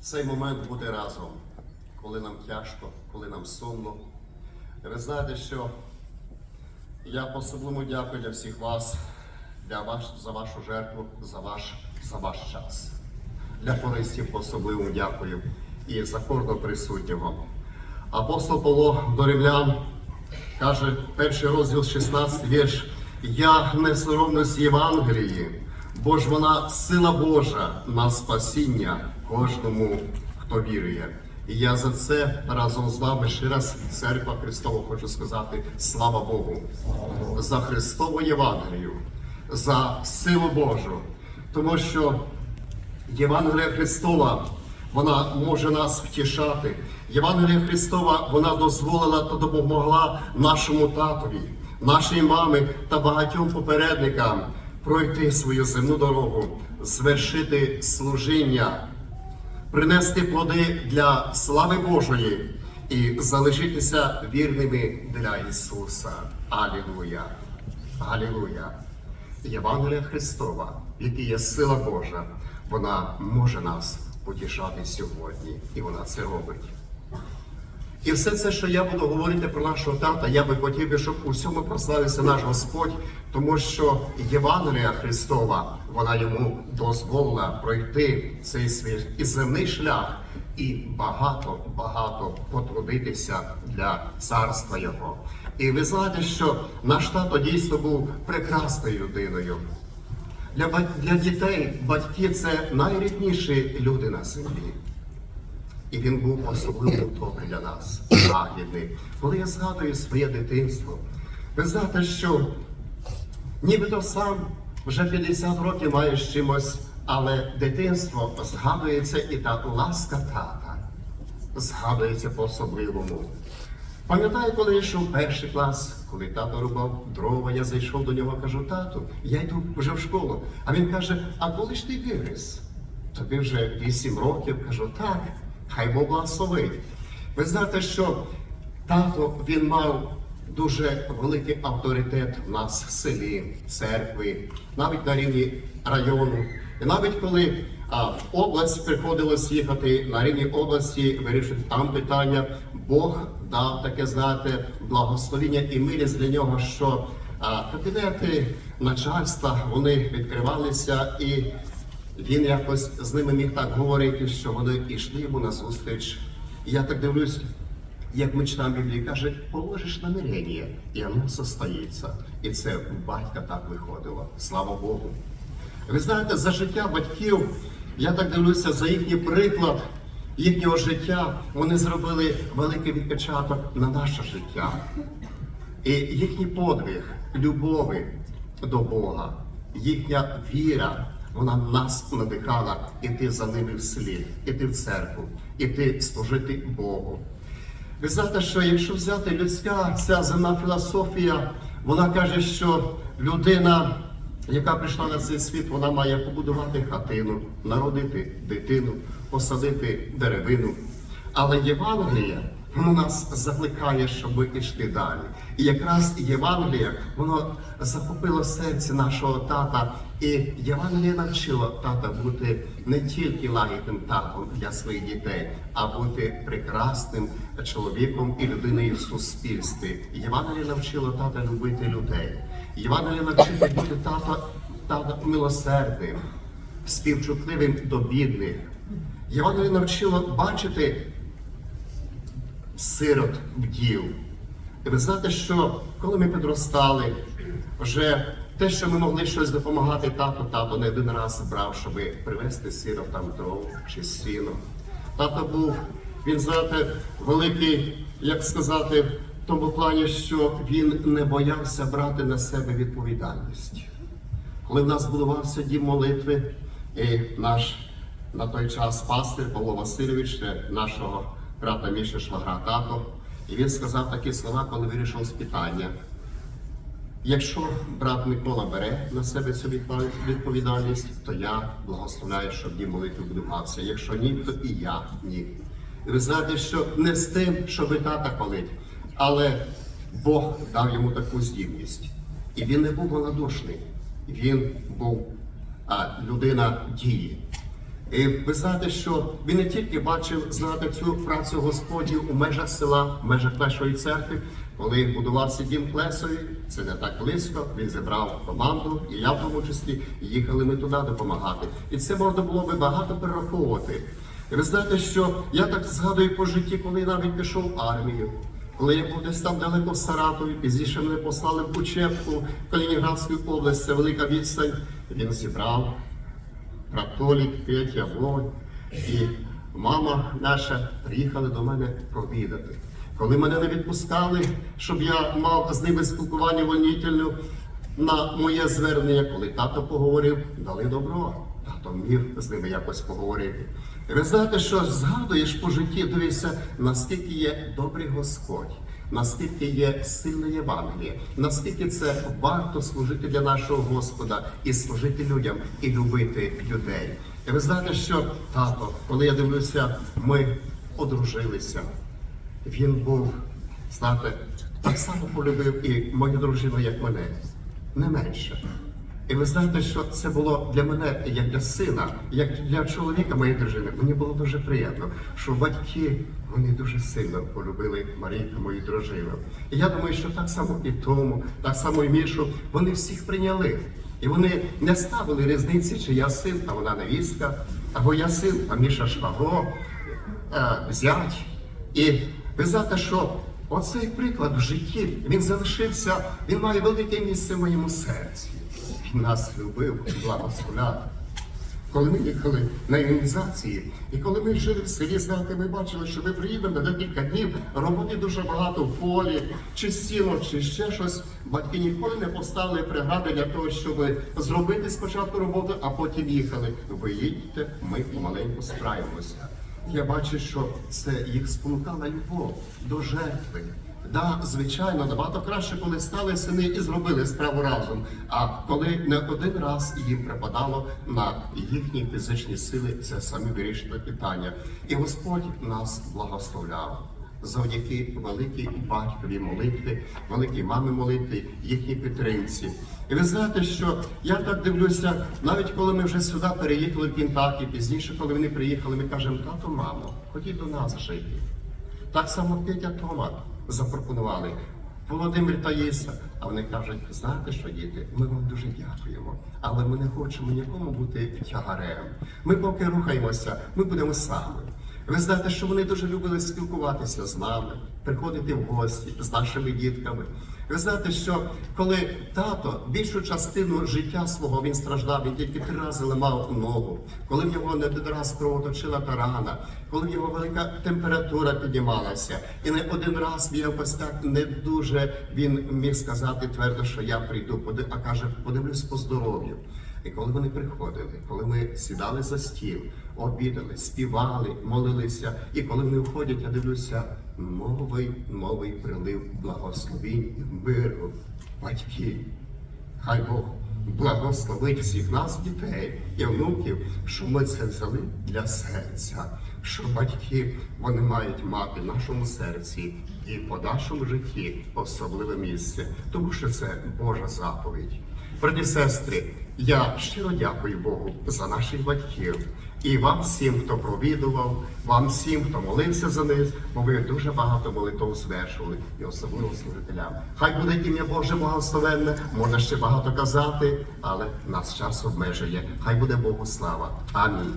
цей момент бути разом, коли нам тяжко, коли нам сумно. Ви знаєте, що я по-особливо дякую для всіх вас, для ваш, за вашу жертву, за ваш, за ваш час. Для користів по-особливо дякую і за кожного присутнього. Апостол Павло до римлян каже, перший розділ, 16 вірш. Я не соромлюсь Євангелії, бо ж вона сила Божа на спасіння кожному, хто вірує. І я за це разом з вами ще раз, церква Христова, хочу сказати слава Богу за Христову Євангелію, за силу Божу, тому що Євангелія Христова, вона може нас втішати. Євангелія Христова, вона дозволила та допомогла нашому татові, нашій мамі та багатьом попередникам пройти свою земну дорогу, звершити служіння, принести плоди для слави Божої і залишитися вірними для Ісуса. Алілуя! Алілуя! Євангелія Христова, якій є сила Божа, вона може нас потішати сьогодні, і вона це робить. І все це, що я буду говорити про нашого тата, я би хотів би, щоб у всьому прославився наш Господь, тому що Євангелія Христова, вона йому дозволила пройти цей свій і земний шлях і багато, багато потрудитися для царства Його. І ви знаєте, що наш тато дійсно був прекрасною людиною. Для, для дітей батьки це найрідніші люди на землі. І він був особливо добрий для нас, лагідний. Коли я згадую своє дитинство, ви знаєте, що нібито сам вже 50 років маєш чимось, але дитинство згадується і та ласка тата згадується по-особливому. Пам'ятаю, коли я йшов перший клас, коли тато рубав дрова, я зайшов до нього, кажу, тату, я йду вже в школу. А він каже: А коли ж ти виріс? Тобі вже 8 років, кажу, так, хай Бог благословить. Ви знаєте, що тато він мав дуже великий авторитет в нас в селі, в церкві, навіть на рівні району. І навіть коли а, в область приходилось їхати на рівні області, вирішити там питання, Бог дав таке, знаєте, благословіння і милість для нього, що а, кабінети начальства вони відкривалися, і він якось з ними міг так говорити, що вони йшли йому на зустріч. І я так дивлюсь, як читаємо Біблії, каже, положиш намірення, і воно состоїться. І це у батька так виходило. Слава Богу. Ви знаєте, за життя батьків, я так дивлюся, за їхній приклад їхнього життя, вони зробили великий відпечаток на наше життя. І їхній подвиг, любові до Бога, їхня віра, вона нас надихала іти за ними вслід, іти в церкву, іти служити Богу. Ви знаєте, що якщо взяти людська ця земна філософія, вона каже, що людина, яка прийшла на цей світ, вона має побудувати хатину, народити дитину, посадити деревину. Але Євангеліє, воно нас закликає, щоб ішти далі. І якраз Євангеліє, воно захопило серце нашого тата. І Євангеліє навчило тата бути не тільки лагідним татом для своїх дітей, а бути прекрасним чоловіком і людиною в суспільстві. Євангеліє навчило тата любити людей. Євангеліє навчило бути тата, тата милосердним, співчутливим до бідних. Євангеліє навчило бачити сирот вдів. І ви знаєте, що коли ми підростали, вже те, що ми могли щось допомагати тату, тато не один раз брав, щоб привезти сиротам дров чи сіно. Тато був, він знаєте, великий, як сказати, в тому плані, що він не боявся брати на себе відповідальність. Коли в нас будувався дім молитви, і наш на той час пастир Павло Васильович, нашого брата Міша Швагра тато, і він сказав такі слова, коли вирішив з питання. Якщо брат Микола бере на себе цю відповідальність, то я благословляю, щоб дім молитви будувався. Якщо ні, то і я ні. І ви знаєте, що не з тим, щоб тата палить, але Бог дав йому таку здібність. І він не був малодушний, він був а, людина дії. І ви знаєте, що він не тільки бачив знати цю працю Господню у межах села, в межах нашої церкви, коли будувався дім Клесові, це не так близько. Він зібрав команду, і я в тому числі і їхали ми туди допомагати. І це можна було би багато перераховувати. І ви знаєте, що я так згадую по житті, коли навіть пішов в армію. Коли я був десь там далеко в Саратові, пізніше мене послали в Кучевку, в Калінінградську область, це велика відстань. Він зібрав Католік, Петя, Вовь і мама наша приїхали до мене провідати. Коли мене не відпускали, щоб я мав з ними спілкування вольнительне на моє звернення, коли тато поговорив, дали добро. Тато міг з ними якось поговорити. І ви знаєте, що згадуєш по житті, дивишся, наскільки є добрий Господь, наскільки є сильне Євангеліє, наскільки це варто служити для нашого Господа і служити людям, і любити людей. І ви знаєте, що тато, коли я дивлюся, ми одружилися. Він був, знаєте, так само полюбив і мою дружину, як мене, не менше. І ви знаєте, що це було для мене, як для сина, як для чоловіка моєї дружини. Мені було дуже приємно, що батьки вони дуже сильно полюбили Марійку, мою дружину. І я думаю, що так само і тому, так само і Мішу, вони всіх прийняли. І вони не ставили різниці, чи я син, а вона невістка, або я син, а Міша швагро, е, зять. І ви знаєте, що оцей приклад в житті він залишився, він має велике місце в моєму серці. Він нас любив, благословляв. Коли ми їхали на іонізації, і коли ми жили в селі, знаєте, ми бачили, що ми приїдемо на декілька днів, роботи дуже багато в полі, чи сіно, чи ще щось. Батьки ніколи не поставили прегради для того, щоб зробити спочатку роботу, а потім їхали. Ви їдьте, ми помаленьку справимося. Я бачу, що це їх спонукала любов до жертви. Да, звичайно, набагато краще, коли стали сини і зробили справу разом. А коли не один раз їм припадало на їхні фізичні сили, це самі вирішили питання. І Господь нас благословляв. Завдяки великій батькові молитві, великій мамі молитві, їхній підтримці. І ви знаєте, що я так дивлюся, навіть коли ми вже сюди переїхали в Кінтакі, пізніше, коли вони приїхали, ми кажемо, тато, мамо, ходіть до нас жити. Так само Петя Тома запропонували. Володимир та Єса. А вони кажуть, знаєте що, діти, ми вам дуже дякуємо, але ми не хочемо нікому бути тягарем. Ми поки рухаємося, ми будемо самі. Ви знаєте, що вони дуже любили спілкуватися з нами, приходити в гості з нашими дітками. Ви знаєте, що коли тато більшу частину життя свого він страждав, він тільки три рази ламав ногу, коли в нього не один раз кровоточила та рана, коли в нього велика температура піднімалася, і не один раз він якось так не дуже він міг сказати твердо, що я прийду, а каже, подивлюсь по здоров'ю. І коли вони приходили, коли ми сідали за стіл, обідали, співали, молилися, і коли вони входять, я дивлюся, новий, новий прилив благословінь миру, батьки. Хай Бог благословить всіх нас, дітей і внуків, що ми це взяли для серця, що батьки вони мають мати в нашому серці і в подальшому житті особливе місце, тому що це Божа заповідь. Брати сестри, я щиро дякую Богу за наших батьків і вам всім, хто провідував, вам всім, хто молився за них, бо ви дуже багато молитв звершували, і особливо служителям. Хай буде ім'я Боже благословенне, можна ще багато казати, але нас час обмежує. Хай буде Богу слава. Амінь.